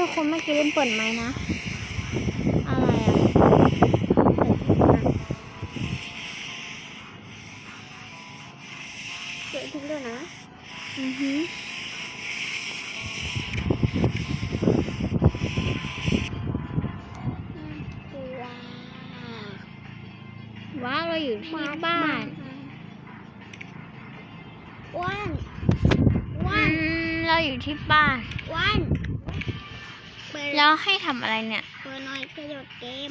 ทุกคนเมื่อกี้ลืมเปิดไหมค์นะ อะไรอะเกิดขึ้นด้วยนะ อือหือว้าวเราอยู่ที่บ้านอ้วนอืมเราอยู่ที่บ้านอ้วนเปิด แล้วให้ทำอะไรเนี่ยเปิดหน่อยจะโยดเกม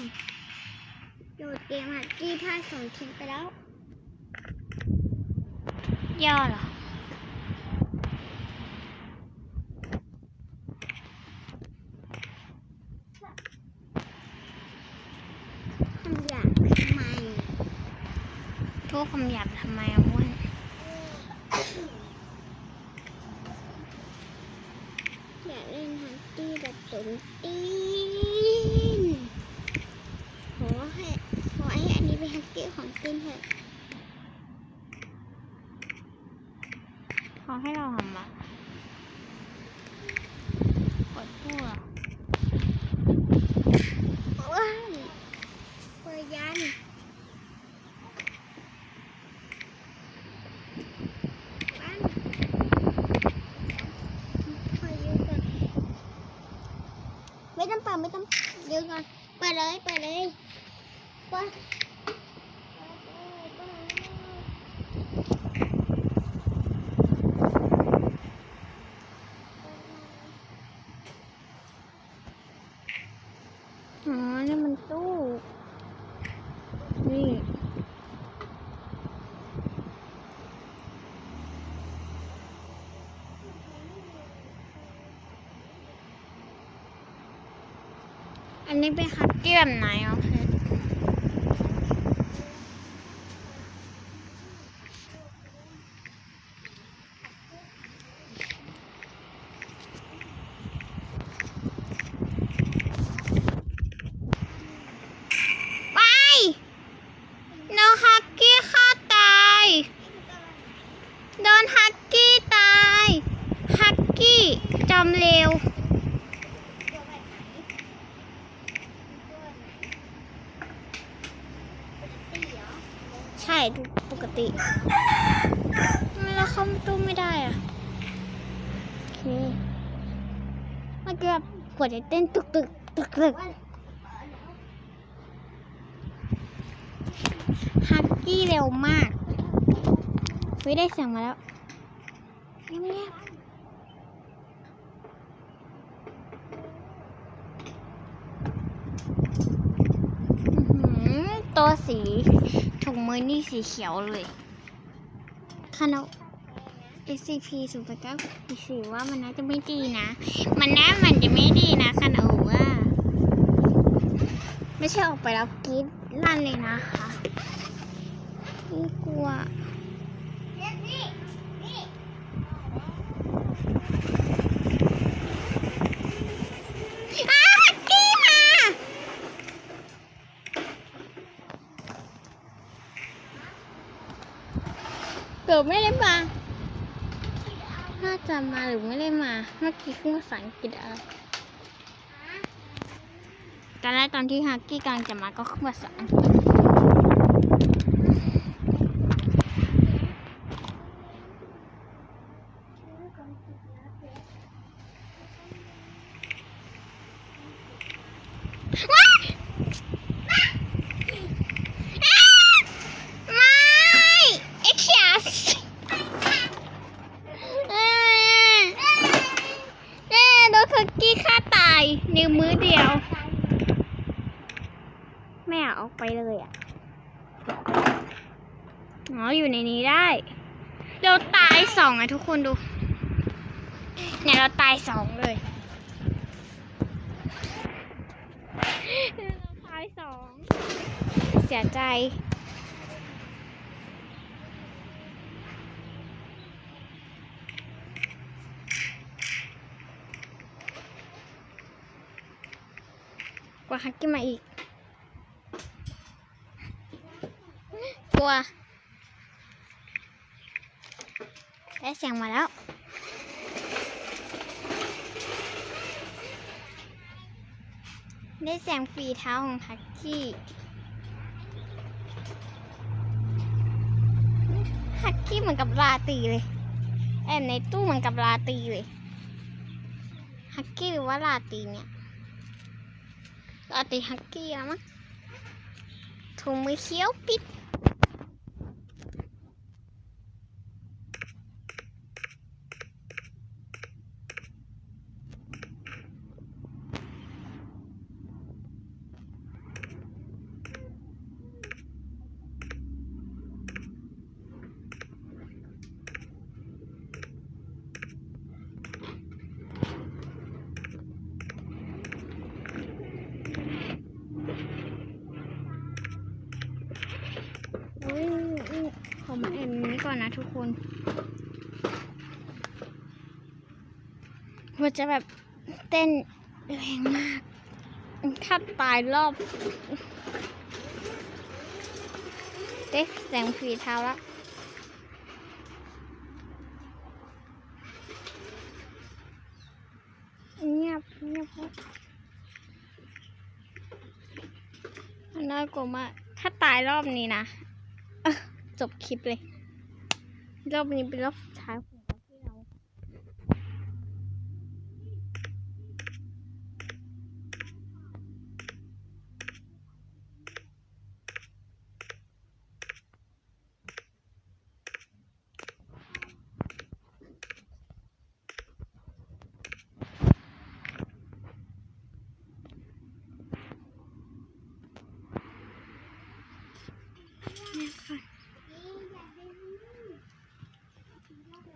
โยดเกมหักกี้ท่าสองชิ้นไปแล้ว ย่อเหรอคำหยาบทำไมทุกคำหยาบทำไมอะม้วน อยากเล่นฮักกี้แบบสม ตีนขอให้ขอให้อันนี้เป็นฮักกี้ของตีนเถอะขาให้เราทำอะกดตัวว้าวเปิดยันว้าวขอยืมก่อน ไม่ต้องเดี๋ยวก่อนเปิดเลยเปิดเลยเปิดเปิด อ๋อ นี่มันตู้ นี่ อันนี้เป็นคัตเตี้ยมไหนอะเพชรไปโนฮักกี้ฆ่าตายโดนฮักกี้ตาย ฮักกี้จอมเร็ว ใช่ดูปก ติทำไมเราเข้าตู้ไม่ได้อะโอเคเมื่อกี้แบบหัวใจเต้นตึกตึกตึกตึกฮักกี้เร็วมากเฮ้ยได้เสียงมาแล้วเงียบๆ ตัวสีถุงมือนี่สีเขียวเลยคานา SCP ศูนย์แปดเก้าสี่ว่ามันน่าจะไม่ดีนะ มันน่ามันจะไม่ดีนะคานาโอว่า ไม่ใช่ออกไปแล้วกรีดลั่นเลยนะคะพี่กลัว อ้าวฮักกี้มา เกือบไม่ได้มา น่าจะมาหรือไม่ได้มา เมื่อกี้พูดภาษาอังกฤษอะไรตอนแรกตอนที่ฮักกี้กำลังจะมาก็ขึ้นภาษาอังกฤษว้ายอ้าวไม่เอ็กซ์ เอ้ยเอ้ยโดนคุกกี้ฆ่าตายในมื้อเดียวไม่อากออกไปเลยอะอ๋ออยู่ในนี้ได้ เราตายสองอะทุกคนดู เนี่ยเราตายสองเลยเราตายสอง เสียใจ ว่าฮักกี้มาอีก กลัว ได้เสียงมาแล้ว ได้แสงฝีเท้าของฮักกี้ ฮักกี้เหมือนกับลาตีเลย แอบในตู้เหมือนกับลาตีเลย ฮักกี้หรือว่าลาตีเนี่ย ลาตรีฮัก อุ้ยอุ๊ยขอมแอบนี้ก่อนนะทุกคนมันจะแบบเต้นแรงมาก ถ้าตายรอบเด็กแสงฝีเท้าละเงียบเงียบมันน่ากลัวมากถ้าตายรอบนี้นะ จบคลิปเลย รอบนี้เป็นรอบสุดท้ายของเราที่เรา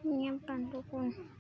เงียบ กั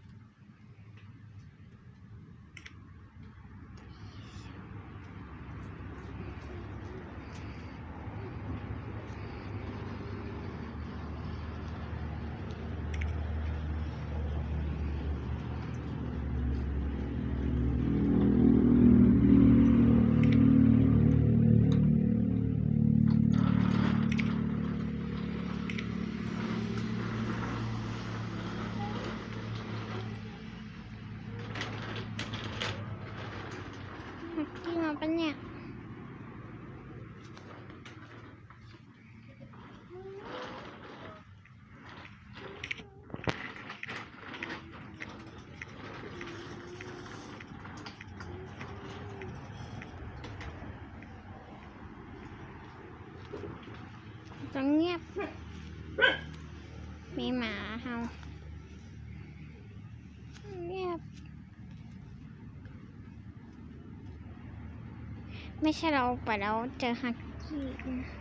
ต้องเงียบ มีหมาเห่าเงียบ ไม่ใช่เราไปแล้วเจอฮักกี้นะ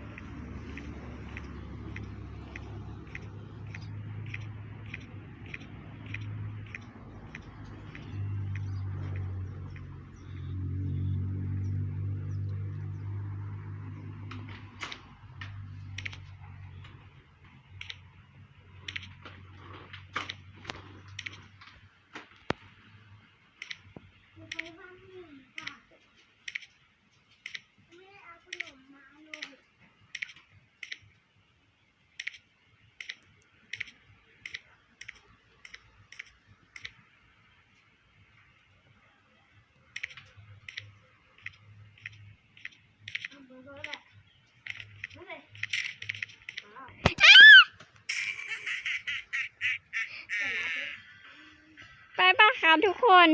ทุกคน